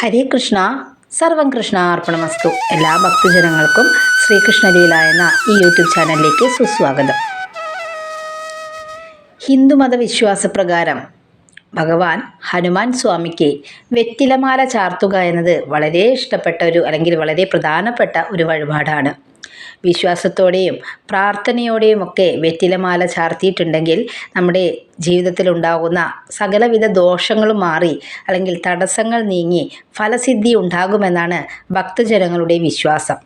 ഹരേ കൃഷ്ണ. സർവം കൃഷ്ണ അർപ്പണമസ്തു. എല്ലാ ഭക്തജനങ്ങൾക്കും ശ്രീകൃഷ്ണലീല എന്ന ഈ യൂട്യൂബ് ചാനലിലേക്ക് സുസ്വാഗതം. ഹിന്ദുമത വിശ്വാസപ്രകാരം ഭഗവാൻ ഹനുമാൻ സ്വാമിക്ക് വെറ്റിലമാല ചാർത്തുക എന്നത് വളരെ ഇഷ്ടപ്പെട്ട ഒരു അല്ലെങ്കിൽ വളരെ പ്രധാനപ്പെട്ട ഒരു വഴിപാടാണ്. വിശ്വാസത്തോടെയും പ്രാർത്ഥനയോടെയും ഒക്കെ വെറ്റിലമാല ചാർത്തിയിട്ടുണ്ടെങ്കിൽ നമ്മുടെ ജീവിതത്തിൽ ഉണ്ടാകുന്ന സകലവിധ ദോഷങ്ങളും മാറി അല്ലെങ്കിൽ തടസ്സങ്ങൾ നീങ്ങി ഫലസിദ്ധി ഉണ്ടാകുമെന്നാണ് ഭക്തജനങ്ങളുടെ വിശ്വാസം.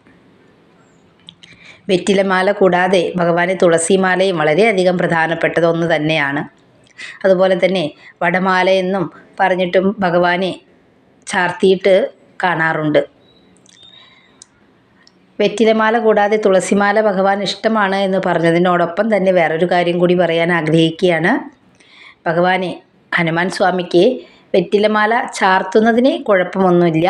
വെറ്റിലമാല കൂടാതെ ഭഗവാന് തുളസിമാലയും വളരെയധികം പ്രധാനപ്പെട്ടത് ഒന്ന് തന്നെയാണ്. അതുപോലെ തന്നെ വടമാല എന്നും പറഞ്ഞിട്ടും ഭഗവാനെ ചാർത്തിയിട്ട് കാണാറുണ്ട്. വെറ്റിലമാല കൂടാതെ തുളസിമാല ഭഗവാൻ ഇഷ്ടമാണ് എന്ന് പറഞ്ഞതിനോടൊപ്പം തന്നെ വേറൊരു കാര്യം കൂടി പറയാൻ ആഗ്രഹിക്കുകയാണ്. ഭഗവാനെ ഹനുമാൻ സ്വാമിക്ക് വെറ്റിലമാല ചാർത്തുന്നതിന് കുഴപ്പമൊന്നുമില്ല.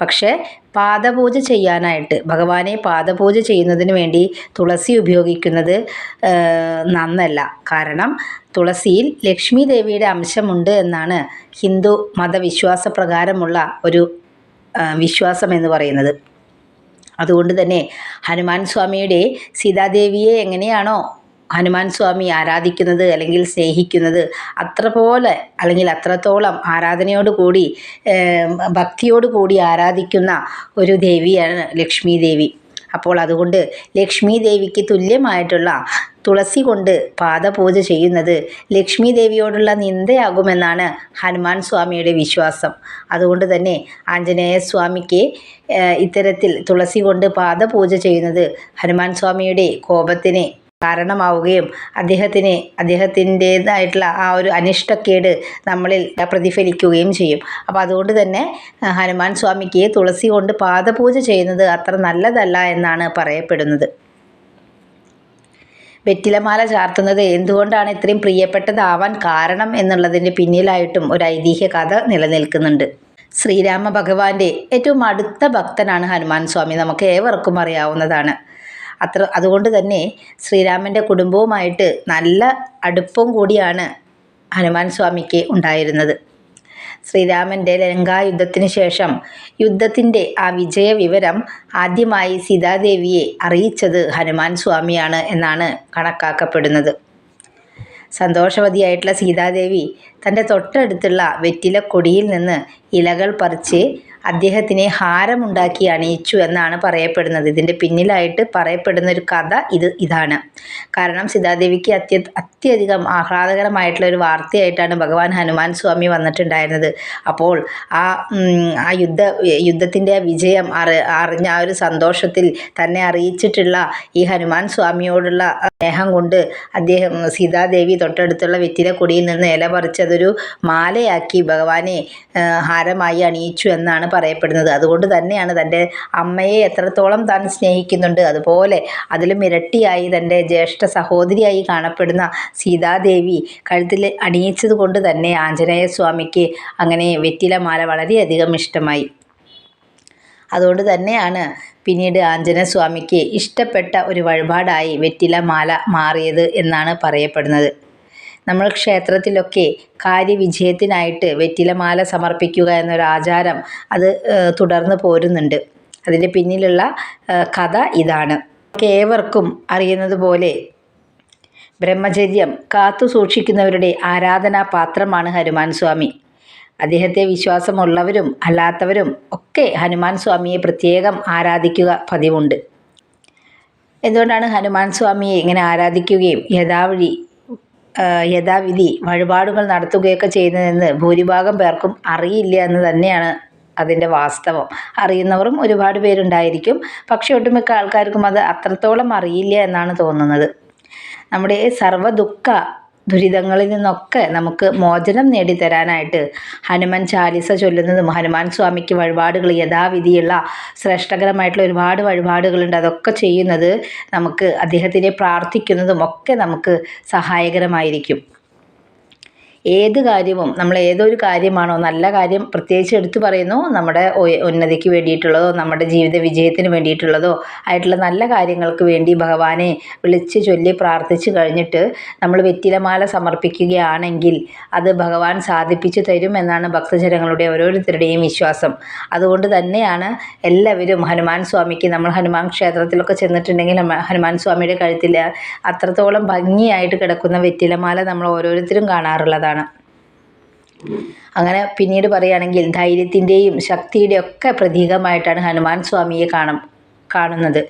പക്ഷേ പാദപൂജ ചെയ്യാനായിട്ട് ഭഗവാനെ പാദപൂജ ചെയ്യുന്നതിന് വേണ്ടി തുളസി ഉപയോഗിക്കുന്നത് നന്നല്ല. കാരണം തുളസിയിൽ ലക്ഷ്മി ദേവിയുടെ അംശമുണ്ട് എന്നാണ് ഹിന്ദു മതവിശ്വാസ പ്രകാരമുള്ള ഒരു വിശ്വാസം എന്ന് പറയുന്നത്. അതുകൊണ്ട് തന്നെ ഹനുമാൻ സ്വാമിയുടെ സീതാദേവിയെ എങ്ങനെയാണോ ഹനുമാൻ സ്വാമി ആരാധിക്കുന്നത് അല്ലെങ്കിൽ സ്നേഹിക്കുന്നത് അത്ര പോലെ അല്ലെങ്കിൽ അത്രത്തോളം ആരാധനയോടുകൂടി ഭക്തിയോടുകൂടി ഭക്തിയോട് കൂടി ആരാധിക്കുന്ന ഒരു ദേവിയാണ് ലക്ഷ്മി ദേവി. അപ്പോൾ അതുകൊണ്ട് ലക്ഷ്മി ദേവിക്ക് തുല്യമായിട്ടുള്ള തുളസി കൊണ്ട് പാദപൂജ ചെയ്യുന്നത് ലക്ഷ്മി ദേവിയോടുള്ള നിന്ദയാകുമെന്നാണ് ഹനുമാൻ സ്വാമിയുടെ വിശ്വാസം. അതുകൊണ്ട് തന്നെ ആഞ്ജനേയ സ്വാമിക്ക് ഇത്തരത്തിൽ തുളസി കൊണ്ട് പാദപൂജ ചെയ്യുന്നത് ഹനുമാൻ സ്വാമിയുടെ കോപത്തിന് കാരണമാവുകയും അദ്ദേഹത്തിന് അദ്ദേഹത്തിന്റേതായിട്ടുള്ള ആ ഒരു അനിഷ്ടക്കേട് നമ്മളിൽ പ്രതിഫലിക്കുകയും ചെയ്യും. അപ്പോൾ അതുകൊണ്ട് തന്നെ ഹനുമാൻ സ്വാമിക്ക് തുളസി കൊണ്ട് പാദപൂജ ചെയ്യുന്നത് അത്ര നല്ലതല്ല എന്നാണ് പറയപ്പെടുന്നത്. വെറ്റിലമാല ചാർത്തുന്നത് എന്തുകൊണ്ടാണ് ഇത്രയും പ്രിയപ്പെട്ടതാവാൻ കാരണം എന്നുള്ളതിന്റെ പിന്നിലായിട്ടും ഒരു ഐതിഹ്യ കഥ നിലനിൽക്കുന്നുണ്ട്. ശ്രീരാമ ഭഗവാന്റെ ഏറ്റവും അടുത്ത ഭക്തനാണ് ഹനുമാൻ സ്വാമി. നമുക്ക് ഏവർക്കും അറിയാവുന്നതാണ്. അത്ര അതുകൊണ്ട് തന്നെ ശ്രീരാമന്റെ കുടുംബവുമായിട്ട് നല്ല അടുപ്പം കൂടിയാണ് ഹനുമാൻ സ്വാമിക്ക് ഉണ്ടായിരുന്നത്. ശ്രീരാമന്റെ ലങ്കായുദ്ധത്തിനു ശേഷം യുദ്ധത്തിന്റെ ആ വിജയ വിവരം ആദ്യമായി സീതാദേവിയെ അറിയിച്ചത് ഹനുമാൻ സ്വാമിയാണ് എന്നാണ് കണക്കാക്കപ്പെടുന്നത്. സന്തോഷവതിയായിട്ടുള്ള സീതാദേവി തന്റെ തൊട്ടടുത്തുള്ള വെറ്റിലക്കൊടിയിൽ നിന്ന് ഇലകൾ പറിച്ച് അദ്ദേഹത്തിനെ ഹാരമുണ്ടാക്കി അണിയിച്ചു എന്നാണ് പറയപ്പെടുന്നത്. ഇതിന്റെ പിന്നിലായിട്ട് പറയപ്പെടുന്ന ഒരു കഥ ഇത് ഇതാണ്. കാരണം സീതാദേവിക്ക് അത്യ അത്യധികം ആഹ്ലാദകരമായിട്ടുള്ള ഒരു വാർത്തയായിട്ടാണ് ഭഗവാൻ ഹനുമാൻ സ്വാമി വന്നിട്ടുണ്ടായിരുന്നത്. അപ്പോൾ ആ ആ യുദ്ധ യുദ്ധത്തിന്റെ വിജയം അറി അറിഞ്ഞ ആ ഒരു സന്തോഷത്തിൽ തന്നെ അറിയിച്ചിട്ടുള്ള ഈ ഹനുമാൻ സ്വാമിയോടുള്ള സ്നേഹം കൊണ്ട് അദ്ദേഹം സീതാദേവി തൊട്ടടുത്തുള്ള വെറ്റില കൊടിയിൽ നിന്ന് ഇല പറിച്ചതൊരു മാലയാക്കി ഭഗവാനെ ഹാരമായി അണിയിച്ചു എന്നാണ് പറയപ്പെടുന്നത്. അതുകൊണ്ട് തന്നെയാണ് തന്റെ അമ്മയെ എത്രത്തോളം താൻ സ്നേഹിക്കുന്നുണ്ട്. അതുപോലെ അതിലും ഇരട്ടിയായി തന്റെ ജ്യേഷ്ഠ സഹോദരിയായി കാണപ്പെടുന്ന സീതാദേവി കഴുത്തിൽ അണിയിച്ചത് കൊണ്ട് തന്നെ ആഞ്ജനേയ സ്വാമിക്ക് അങ്ങനെ വെറ്റിലമാല വളരെയധികം ഇഷ്ടമായി. അതുകൊണ്ട് തന്നെയാണ് പിന്നീട് ആഞ്ജനസ്വാമിക്ക് ഇഷ്ടപ്പെട്ട ഒരു വഴിപാടായി വെറ്റില മാല മാറിയത് എന്നാണ് പറയപ്പെടുന്നത്. നമ്മൾ ക്ഷേത്രത്തിലൊക്കെ കാര്യവിജയത്തിനായിട്ട് വെറ്റിലമാല സമർപ്പിക്കുക എന്നൊരു ആചാരം അത് തുടർന്ന് പോരുന്നുണ്ട്. അതിന്റെ പിന്നിലുള്ള കഥ ഇതാണ്. ഏവർക്കും അറിയുന്നത് പോലെ ബ്രഹ്മചര്യം കാത്തു സൂക്ഷിക്കുന്നവരുടെ ആരാധനാ പാത്രമാണ് ഹനുമാൻ സ്വാമി. അദ്ദേഹത്തെ വിശ്വാസമുള്ളവരും അല്ലാത്തവരും ഒക്കെ ഹനുമാൻ സ്വാമിയെ പ്രത്യേകം ആരാധിക്കുക പതിവുണ്ട്. എന്തുകൊണ്ടാണ് ഹനുമാൻ സ്വാമിയെ ഇങ്ങനെ ആരാധിക്കുകയും യഥാവഴി യഥാവിധി വഴിപാടുകൾ നടത്തുകയൊക്കെ ചെയ്യുന്നതെന്ന് ഭൂരിഭാഗം പേർക്കും അറിയില്ല എന്ന് തന്നെയാണ് അതിന്റെ വാസ്തവം. അറിയുന്നവരും ഒരുപാട് പേരുണ്ടായിരിക്കും. പക്ഷെ ഒട്ടുമിക്ക ആൾക്കാർക്കും അത് അത്രത്തോളം അറിയില്ല എന്നാണ് തോന്നുന്നത്. നമ്മുടെ സർവ ദുഃഖ ദുരിതങ്ങളിൽ നിന്നൊക്കെ നമുക്ക് മോചനം നേടിത്തരാനായിട്ട് ഹനുമാൻ ചാലിസ ചൊല്ലുന്നതും ഹനുമാൻ സ്വാമിക്ക് വഴിപാടുകൾ യഥാവിധിയുള്ള ശ്രേഷ്ഠകരമായിട്ടുള്ള ഒരുപാട് വഴിപാടുകളുണ്ട്. അതൊക്കെ ചെയ്യുന്നത് നമുക്ക് അദ്ദേഹത്തിനെ പ്രാർത്ഥിക്കുന്നതും ഒക്കെ നമുക്ക് സഹായകരമായിരിക്കും. ഏത് കാര്യവും നമ്മൾ ഏതൊരു കാര്യമാണോ നല്ല കാര്യം പ്രത്യേകിച്ച് എടുത്തു പറയുന്നു നമ്മുടെ ഉന്നതിക്ക് വേണ്ടിയിട്ടുള്ളതോ നമ്മുടെ ജീവിത വിജയത്തിന് വേണ്ടിയിട്ടുള്ളതോ ആയിട്ടുള്ള നല്ല കാര്യങ്ങൾക്ക് വേണ്ടി ഭഗവാനെ വിളിച്ച് ചൊല്ലി പ്രാർത്ഥിച്ചു കഴിഞ്ഞിട്ട് നമ്മൾ വെറ്റിലമാല സമർപ്പിക്കുകയാണെങ്കിൽ അത് ഭഗവാൻ സാധിപ്പിച്ചു തരും എന്നാണ് ഭക്തജനങ്ങളുടെ ഓരോരുത്തരുടെയും വിശ്വാസം. അതുകൊണ്ട് തന്നെയാണ് എല്ലാവരും ഹനുമാൻ സ്വാമിക്ക് നമ്മൾ ഹനുമാൻ ക്ഷേത്രത്തിലൊക്കെ ചെന്നിട്ടുണ്ടെങ്കിൽ ഹനുമാൻ സ്വാമിയുടെ കഴുത്തിൽ അത്രത്തോളം ഭംഗിയായിട്ട് കിടക്കുന്ന വെറ്റിലമാല നമ്മൾ ഓരോരുത്തരും കാണാറുള്ളതാണ്. അങ്ങനെ പിന്നീട് പറയുകയാണെങ്കിൽ ധൈര്യത്തിന്റെയും ശക്തിയുടെയും ഒക്കെ പ്രതീകമായിട്ടാണ് ഹനുമാൻ സ്വാമിയെ കാണും കാണുന്നത്.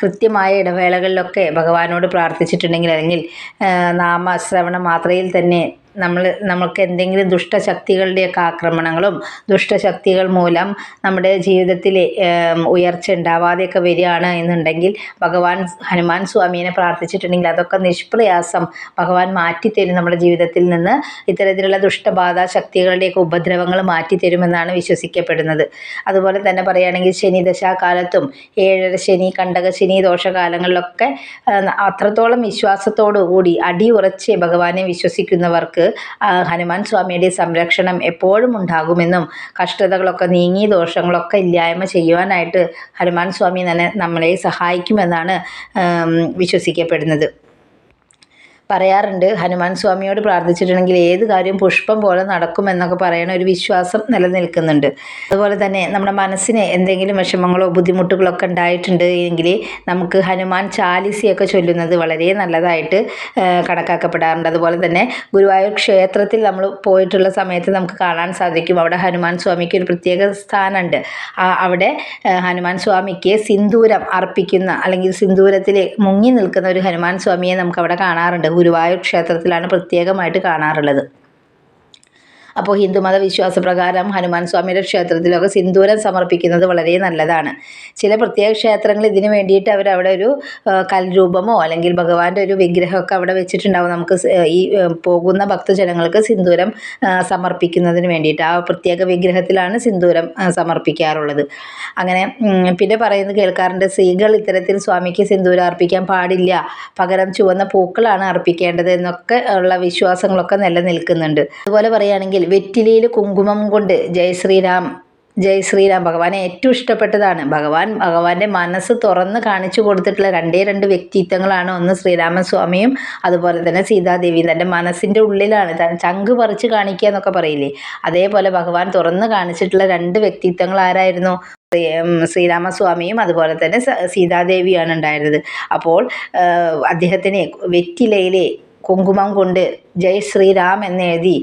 കൃത്യമായ ഇടവേളകളിലൊക്കെ ഭഗവാനോട് പ്രാർത്ഥിച്ചിട്ടുണ്ടെങ്കിൽ അല്ലെങ്കിൽ നാമശ്രവണ മാത്രയിൽ തന്നെ നമ്മൾ നമുക്ക് എന്തെങ്കിലും ദുഷ്ടശക്തികളുടെയൊക്കെ ആക്രമണങ്ങളും ദുഷ്ടശക്തികൾ മൂലം നമ്മുടെ ജീവിതത്തിൽ ഉയർച്ച ഉണ്ടാവാതെയൊക്കെ വരികയാണ് എന്നുണ്ടെങ്കിൽ ഭഗവാൻ ഹനുമാൻ സ്വാമീനെ പ്രാർത്ഥിച്ചിട്ടുണ്ടെങ്കിൽ അതൊക്കെ നിഷ്പ്രയാസം ഭഗവാൻ മാറ്റിത്തരും നമ്മുടെ ജീവിതത്തിൽ നിന്ന്. ഇത്തരത്തിലുള്ള ദുഷ്ടബാധ ശക്തികളുടെയൊക്കെ ഉപദ്രവങ്ങൾ മാറ്റിത്തരുമെന്നാണ് വിശ്വസിക്കപ്പെടുന്നത്. അതുപോലെ തന്നെ പറയുകയാണെങ്കിൽ ശനി ദശാകാലത്തും ഏഴര ശനി കണ്ടക ശനി ദോഷകാലങ്ങളിലൊക്കെ അത്രത്തോളം വിശ്വാസത്തോടു കൂടി അടിയുറച്ച് ഭഗവാനെ വിശ്വസിക്കുന്നവർക്ക് ഹനുമാൻ സ്വാമിയുടെ സംരക്ഷണം എപ്പോഴും ഉണ്ടാകുമെന്നും കഷ്ടതകളൊക്കെ നീങ്ങി ദോഷങ്ങളൊക്കെ ഇല്ലായ്മ ചെയ്യുവാനായിട്ട് ഹനുമാൻ സ്വാമി തന്നെ നമ്മളെ സഹായിക്കുമെന്നാണ് വിശ്വസിക്കപ്പെടുന്നത്. പറയാറുണ്ട്. ഹനുമാൻ സ്വാമിയോട് പ്രാർത്ഥിച്ചിട്ടുണ്ടെങ്കിൽ ഏത് കാര്യവും പുഷ്പം പോലെ നടക്കുമെന്നൊക്കെ പറയുന്ന ഒരു വിശ്വാസം നിലനിൽക്കുന്നുണ്ട്. അതുപോലെ തന്നെ നമ്മുടെ മനസ്സിന് എന്തെങ്കിലും വിഷമങ്ങളോ ബുദ്ധിമുട്ടുകളോ ഒക്കെ ഉണ്ടായിട്ടുണ്ട് എങ്കിൽ നമുക്ക് ഹനുമാൻ ചാലിസിയൊക്കെ ചൊല്ലുന്നത് വളരെ നല്ലതായിട്ട് കണക്കാക്കപ്പെടാറുണ്ട്. അതുപോലെ തന്നെ ഗുരുവായൂർ ക്ഷേത്രത്തിൽ നമ്മൾ പോയിട്ടുള്ള സമയത്ത് നമുക്ക് കാണാൻ സാധിക്കും. അവിടെ ഹനുമാൻ സ്വാമിക്ക് ഒരു പ്രത്യേക സ്ഥാനമുണ്ട്. അവിടെ ഹനുമാൻ സ്വാമിക്ക് സിന്ദൂരം അർപ്പിക്കുന്ന അല്ലെങ്കിൽ സിന്ദൂരത്തിൽ മുങ്ങി നിൽക്കുന്ന ഒരു ഹനുമാൻ സ്വാമിയെ നമുക്ക് അവിടെ കാണാറുണ്ട്. ഗുരുവായൂർ ക്ഷേത്രത്തിലാണ് പ്രത്യേകമായിട്ട് കാണാറുള്ളത്. അപ്പോൾ ഹിന്ദുമത വിശ്വാസപ്രകാരം ഹനുമാൻ സ്വാമിയുടെ ക്ഷേത്രത്തിലൊക്കെ സിന്ദൂരം സമർപ്പിക്കുന്നത് വളരെ നല്ലതാണ്. ചില പ്രത്യേക ക്ഷേത്രങ്ങൾ ഇതിന് വേണ്ടിയിട്ട് അവർ അവിടെ ഒരു കൽരൂപമോ അല്ലെങ്കിൽ ഭഗവാന്റെ ഒരു വിഗ്രഹമൊക്കെ അവിടെ വെച്ചിട്ടുണ്ടാവും. നമുക്ക് ഈ പോകുന്ന ഭക്തജനങ്ങൾക്ക് സിന്ദൂരം സമർപ്പിക്കുന്നതിന് വേണ്ടിയിട്ട്. ആ പ്രത്യേക വിഗ്രഹത്തിലാണ് സിന്ദൂരം സമർപ്പിക്കാറുള്ളത്. അങ്ങനെ പിന്നെ പറയുന്നത് കേൾക്കാറുണ്ട് സ്ത്രീകൾ ഇത്തരത്തിൽ സ്വാമിക്ക് സിന്ദൂരം അർപ്പിക്കാൻ പാടില്ല. പകരം ചുവന്ന പൂക്കളാണ് അർപ്പിക്കേണ്ടത് എന്നൊക്കെ ഉള്ള വിശ്വാസങ്ങളൊക്കെ നിലനിൽക്കുന്നുണ്ട്. അതുപോലെ പറയുകയാണെങ്കിൽ വെറ്റിലയിൽ കുങ്കുമം കൊണ്ട് ജയശ്രീരാം ശ്രീരാം ജയ് ശ്രീരാം ഭഗവാനെ ഏറ്റവും ഇഷ്ടപ്പെട്ടതാണ്. ഭഗവാൻ ഭഗവാന്റെ മനസ്സ് തുറന്ന് കാണിച്ചു കൊടുത്തിട്ടുള്ള രണ്ടേ രണ്ട് വ്യക്തിത്വങ്ങളാണ് ഒന്ന് ശ്രീരാമസ്വാമിയും അതുപോലെ തന്നെ സീതാദേവിയും. തന്റെ മനസ്സിന്റെ ഉള്ളിലാണ് താൻ ചങ്ക് പറിച്ച് കാണിക്കുക എന്നൊക്കെ പറയില്ലേ? അതേപോലെ ഭഗവാൻ തുറന്ന് കാണിച്ചിട്ടുള്ള രണ്ട് വ്യക്തിത്വങ്ങൾ ആരായിരുന്നു? ശ്രീരാമസ്വാമിയും അതുപോലെ തന്നെ സീതാദേവിയാണ് ഉണ്ടായിരുന്നത്. അപ്പോൾ അദ്ദേഹത്തിന് വെറ്റിലയിലെ കുങ്കുമം കൊണ്ട് ജയ് ശ്രീരാം എന്ന് എഴുതി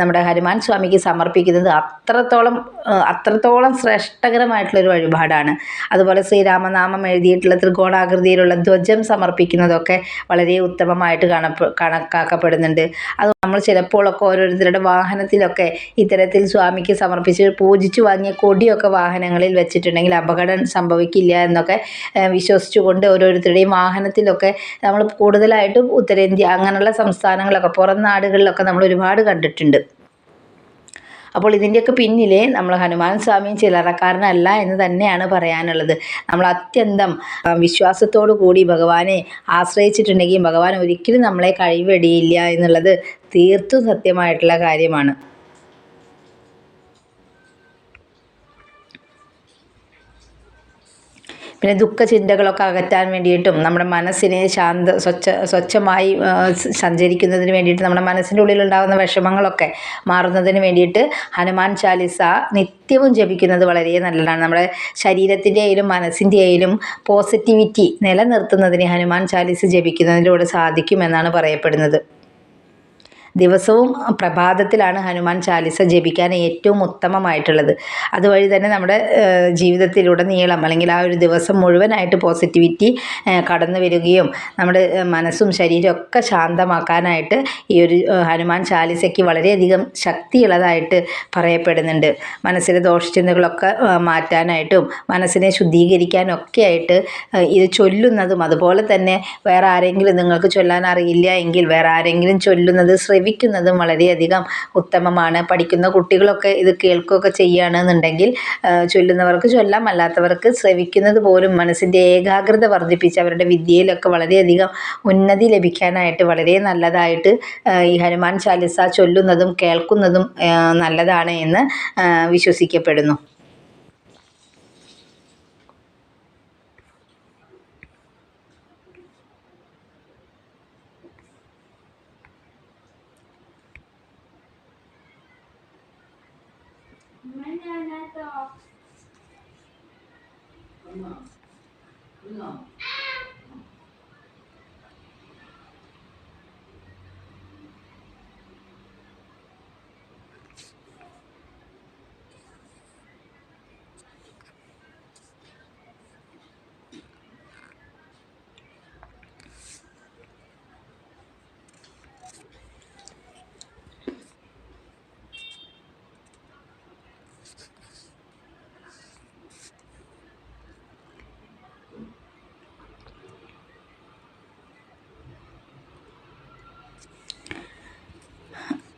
നമ്മുടെ ഹനുമാൻ സ്വാമിക്ക് സമർപ്പിക്കുന്നത് അത്രത്തോളം അത്രത്തോളം ശ്രേഷ്ഠകരമായിട്ടുള്ളൊരു വഴിപാടാണ്. അതുപോലെ ശ്രീരാമനാമം എഴുതിയിട്ടുള്ള ത്രികോണാകൃതിയിലുള്ള ധ്വജം സമർപ്പിക്കുന്നതൊക്കെ വളരെ ഉത്തമമായിട്ട് കണക്കാക്കപ്പെടുന്നുണ്ട്. അത് നമ്മൾ ചിലപ്പോഴൊക്കെ ഓരോരുത്തരുടെ വാഹനത്തിലൊക്കെ ഇത്തരത്തിൽ സ്വാമിക്ക് സമർപ്പിച്ച് പൂജിച്ചു വാങ്ങിയ കൊടിയൊക്കെ വാഹനങ്ങളിൽ വെച്ചിട്ടുണ്ടെങ്കിൽ അപകടം സംഭവിക്കില്ല എന്നൊക്കെ വിശ്വസിച്ചുകൊണ്ട് ഓരോരുത്തരുടെയും വാഹനത്തിലൊക്കെ നമ്മൾ കൂടുതലായിട്ടും ഉത്തരേന്ത്യ അങ്ങനെയുള്ള സംസ്ഥാനങ്ങളൊക്കെ പുറം നാടുകളിലൊക്കെ നമ്മൾ ഒരുപാട് കണ്ടിട്ടുണ്ട്. അപ്പോൾ ഇതിന്റെയൊക്കെ പിന്നിലെ നമ്മൾ ഹനുമാൻ സ്വാമിയും ചിലറക്കാരനല്ല എന്ന് തന്നെയാണ് പറയാനുള്ളത്. നമ്മൾ അത്യന്തം വിശ്വാസത്തോടു കൂടി ഭഗവാനെ ആശ്രയിച്ചിട്ടുണ്ടെങ്കിൽ ഭഗവാൻ ഒരിക്കലും നമ്മളെ കഴിവെടിയില്ല എന്നുള്ളത് തീർത്തും സത്യമായിട്ടുള്ള കാര്യമാണ്. പിന്നെ ദുഃഖ ചിന്തകളൊക്കെ അകറ്റാൻ വേണ്ടിയിട്ടും നമ്മുടെ മനസ്സിനെ ശാന്ത സ്വച്ഛ സ്വച്ഛമായി സഞ്ചരിക്കുന്നതിന് വേണ്ടിയിട്ട് നമ്മുടെ മനസ്സിന്റെ ഉള്ളിലുണ്ടാകുന്ന വിഷമങ്ങളൊക്കെ മാറുന്നതിന് വേണ്ടിയിട്ട് ഹനുമാൻ ചാലിസ നിത്യവും ജപിക്കുന്നത് വളരെ നല്ലതാണ്. നമ്മുടെ ശരീരത്തിന്റെ ആയാലും മനസ്സിന്റെ ആയാലും പോസിറ്റിവിറ്റി നിലനിർത്തുന്നതിന് ഹനുമാൻ ചാലിസ ജപിക്കുന്നതിലൂടെ സാധിക്കുമെന്നാണ് പറയപ്പെടുന്നത്. ദിവസവും പ്രഭാതത്തിലാണ് ഹനുമാൻ ചാലിസ ജപിക്കാൻ ഏറ്റവും ഉത്തമമായിട്ടുള്ളത്. അതുവഴി തന്നെ നമ്മുടെ ജീവിതത്തിലുടനീളം അല്ലെങ്കിൽ ആ ഒരു ദിവസം മുഴുവനായിട്ട് പോസിറ്റിവിറ്റി കടന്നു വരികയും നമ്മുടെ മനസ്സും ശരീരവും ഒക്കെ ശാന്തമാക്കാനായിട്ട് ഈ ഒരു ഹനുമാൻ ചാലിസയ്ക്ക് വളരെയധികം ശക്തിയുള്ളതായിട്ട് പറയപ്പെടുന്നുണ്ട്. മനസ്സിലെ ദോഷചിന്തകളൊക്കെ മാറ്റാനായിട്ടും മനസ്സിനെ ശുദ്ധീകരിക്കാനും ആയിട്ട് ഇത് ചൊല്ലുന്നതും അതുപോലെ തന്നെ വേറെ ആരെങ്കിലും നിങ്ങൾക്ക് ചൊല്ലാൻ അറിയില്ല എങ്കിൽ വേറെ ആരെങ്കിലും ചൊല്ലുന്നത് ശ്രമിക്കുക ശ്രവിക്കുന്നതും വളരെയധികം ഉത്തമമാണ്. പഠിക്കുന്ന കുട്ടികളൊക്കെ ഇത് കേൾക്കുകയൊക്കെ ചെയ്യുകയാണെന്നുണ്ടെങ്കിൽ ചൊല്ലുന്നവർക്ക് ചൊല്ലാം അല്ലാത്തവർക്ക് ശ്രവിക്കുന്നത് പോലും മനസ്സിന്റെ ഏകാഗ്രത വർദ്ധിപ്പിച്ച് അവരുടെ വിദ്യയിലൊക്കെ വളരെയധികം ഉന്നതി ലഭിക്കാനായിട്ട് വളരെ നല്ലതായിട്ട് ഈ ഹനുമാൻ ചാലിസ ചൊല്ലുന്നതും കേൾക്കുന്നതും നല്ലതാണ് എന്ന് വിശ്വസിക്കപ്പെടുന്നു. 奶奶的。妈妈，你呢？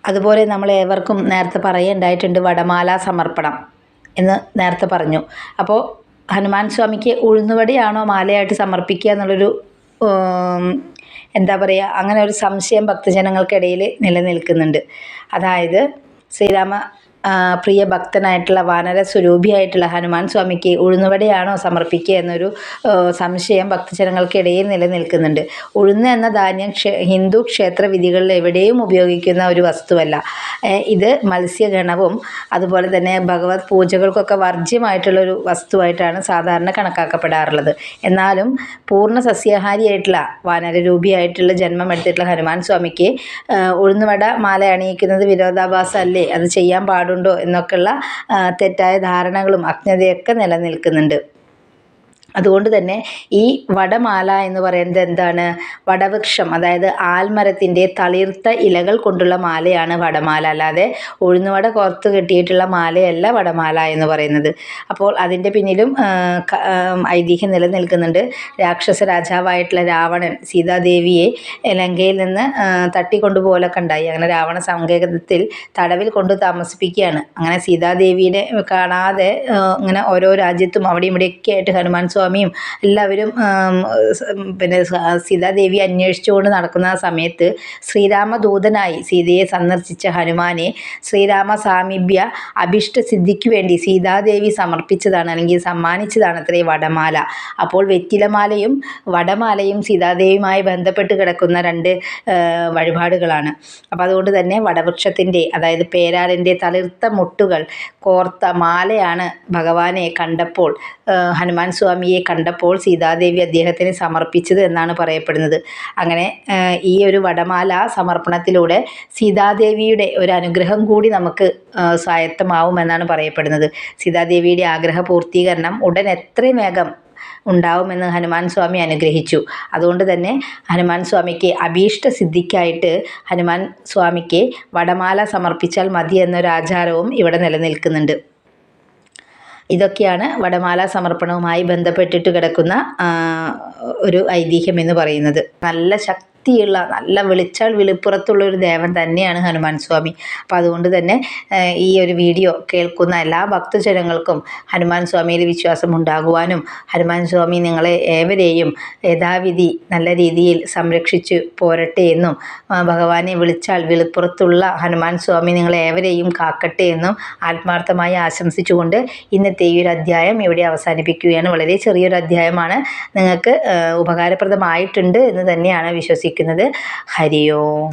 അതുപോലെ നമ്മൾ ഏവർക്കും നേരത്തെ പറയുണ്ടായിട്ടുണ്ട് വടമാല സമർപ്പണം എന്ന് നേരത്തെ പറഞ്ഞു. അപ്പോൾ ഹനുമാൻ സ്വാമിക്ക് ഉഴുന്നുവടിയാണോ മാലയായിട്ട് സമർപ്പിക്കുക എന്നുള്ളൊരു എന്താ പറയുക അങ്ങനെ ഒരു സംശയം ഭക്തജനങ്ങൾക്കിടയിൽ നിലനിൽക്കുന്നുണ്ട്. അതായത് ശ്രീരാമ പ്രിയ ഭക്തനായിട്ടുള്ള വാനര സ്വരൂപിയായിട്ടുള്ള ഹനുമാൻ സ്വാമിക്ക് ഉഴുന്നുവടയാണോ സമർപ്പിക്കുക എന്നൊരു സംശയം ഭക്തജനങ്ങൾക്കിടയിൽ നിലനിൽക്കുന്നുണ്ട്. ഉഴുന്ന് എന്ന ധാന്യം ഹിന്ദു ക്ഷേത്ര വിധികളിൽ എവിടെയും ഉപയോഗിക്കുന്ന ഒരു വസ്തുവല്ല. ഇത് മത്സ്യഗണവും അതുപോലെ തന്നെ ഭഗവത് പൂജകൾക്കൊക്കെ വർജ്യമായിട്ടുള്ളൊരു വസ്തുവായിട്ടാണ് സാധാരണ കണക്കാക്കപ്പെടാറുള്ളത്. എന്നാലും പൂർണ സസ്യാഹാരിയായിട്ടുള്ള വാനരരൂപിയായിട്ടുള്ള ജന്മം എടുത്തിട്ടുള്ള ഹനുമാൻ സ്വാമിക്ക് ഉഴുന്നുവട മാല അണിയിക്കുന്നത് വിരോധാഭാസമല്ലേ? അത് ചെയ്യാൻ പാടും പാടുണ്ടോ എന്നൊക്കെയുള്ള തെറ്റായ ധാരണകളും അജ്ഞതയൊക്കെ നിലനിൽക്കുന്നുണ്ട്. അതുകൊണ്ട് തന്നെ ഈ വടമാല എന്ന് പറയുന്നത് എന്താണ്? വടവൃക്ഷം അതായത് ആൽമരത്തിന്റെ തളിർത്ത ഇലകൾ കൊണ്ടുള്ള മാലയാണ് വടമാല. അല്ലാതെ ഉഴുന്നുവട കോർത്ത് കെട്ടിയിട്ടുള്ള മാലയല്ല വടമാല എന്ന് പറയുന്നത്. അപ്പോൾ അതിന്റെ പിന്നിലും ഐതിഹ്യം നിലനിൽക്കുന്നുണ്ട്. രാക്ഷസ രാജാവായിട്ടുള്ള രാവണൻ സീതാദേവിയെ ലങ്കയിൽ നിന്ന് തട്ടിക്കൊണ്ടുപോലൊക്കെ ഉണ്ടായി. അങ്ങനെ രാവണ സങ്കേതത്തിൽ തടവിൽ കൊണ്ട് താമസിപ്പിക്കുകയാണ്. അങ്ങനെ സീതാദേവിയെ കാണാതെ ഇങ്ങനെ ഓരോ രാജ്യത്തും അവിടെ ഇവിടെയൊക്കെ ആയിട്ട് ഹനുമാൻ സ്വാമിയും എല്ലാവരും പിന്നെ സീതാദേവി അന്വേഷിച്ചുകൊണ്ട് നടക്കുന്ന സമയത്ത് ശ്രീരാമദൂതനായി സീതയെ സന്ദർശിച്ച ഹനുമാനെ ശ്രീരാമ സാമീപ്യ അഭിഷ്ട സിദ്ധിക്ക് വേണ്ടി സീതാദേവി സമർപ്പിച്ചതാണ് അല്ലെങ്കിൽ സമ്മാനിച്ചതാണ് അത്രേ വടമാല. അപ്പോൾ വെറ്റിലമാലയും വടമാലയും സീതാദേവിയുമായി ബന്ധപ്പെട്ട് കിടക്കുന്ന രണ്ട് വഴിപാടുകളാണ്. അപ്പോൾ അതുകൊണ്ട് തന്നെ വടവൃക്ഷത്തിന്റെ അതായത് പേരാലിന്റെ തളിർത്ത മുട്ടുകൾ കോർത്ത മാലയാണ് ഭഗവാനെ കണ്ടപ്പോൾ ഹനുമാൻ സ്വാമിയെ കണ്ടപ്പോൾ സീതാദേവി അദ്ദേഹത്തിന് സമർപ്പിച്ചത് എന്നാണ് പറയപ്പെടുന്നത്. അങ്ങനെ ഈ ഒരു വടമാല സമർപ്പണത്തിലൂടെ സീതാദേവിയുടെ ഒരു അനുഗ്രഹം കൂടി നമുക്ക് സ്വായത്തമാവുമെന്നാണ് പറയപ്പെടുന്നത്. സീതാദേവിയുടെ ആഗ്രഹ പൂർത്തീകരണം ഉടൻ എത്രയും വേഗം ഉണ്ടാവുമെന്ന് ഹനുമാൻ സ്വാമി അനുഗ്രഹിച്ചു. അതുകൊണ്ട് തന്നെ ഹനുമാൻ സ്വാമിക്ക് അഭീഷ്ട സിദ്ധിക്കായിട്ട് ഹനുമാൻ സ്വാമിക്ക് വടമാല സമർപ്പിച്ചാൽ മതി എന്നൊരു ആചാരവും ഇവിടെ നിലനിൽക്കുന്നുണ്ട്. ഇതൊക്കെയാണ് വടമാല സമർപ്പണവുമായി ബന്ധപ്പെട്ടിട്ട് കിടക്കുന്ന ഒരു ഐതിഹ്യം എന്ന് പറയുന്നത്. നല്ല ശക്തി ശക്തിയുള്ള നല്ല വെളിച്ചാൽ വിളിപ്പുറത്തുള്ള ഒരു ദേവൻ തന്നെയാണ് ഹനുമാൻ സ്വാമി. അപ്പോൾ അതുകൊണ്ട് തന്നെ ഈ ഒരു വീഡിയോ കേൾക്കുന്ന എല്ലാ ഭക്തജനങ്ങൾക്കും ഹനുമാൻ സ്വാമിയിൽ വിശ്വാസം ഉണ്ടാകുവാനും ഹനുമാൻ സ്വാമി നിങ്ങളെ ഏവരെയും യഥാവിധി നല്ല രീതിയിൽ സംരക്ഷിച്ച് പോരട്ടെ എന്നും ഭഗവാനെ വിളിച്ചാൽ വിളിപ്പുറത്തുള്ള ഹനുമാൻ സ്വാമി നിങ്ങളെ ഏവരെയും കാക്കട്ടെ എന്നും ആത്മാർത്ഥമായി ആശംസിച്ചുകൊണ്ട് ഇന്നത്തെ ഈ ഒരു അധ്യായം ഇവിടെ അവസാനിപ്പിക്കുകയാണ്. വളരെ ചെറിയൊരു അധ്യായമാണ്. നിങ്ങൾക്ക് ഉപകാരപ്രദമായിട്ടുണ്ട് എന്ന് തന്നെയാണ് വിശ്വസിക്കുന്നത്. ഹരി ഓം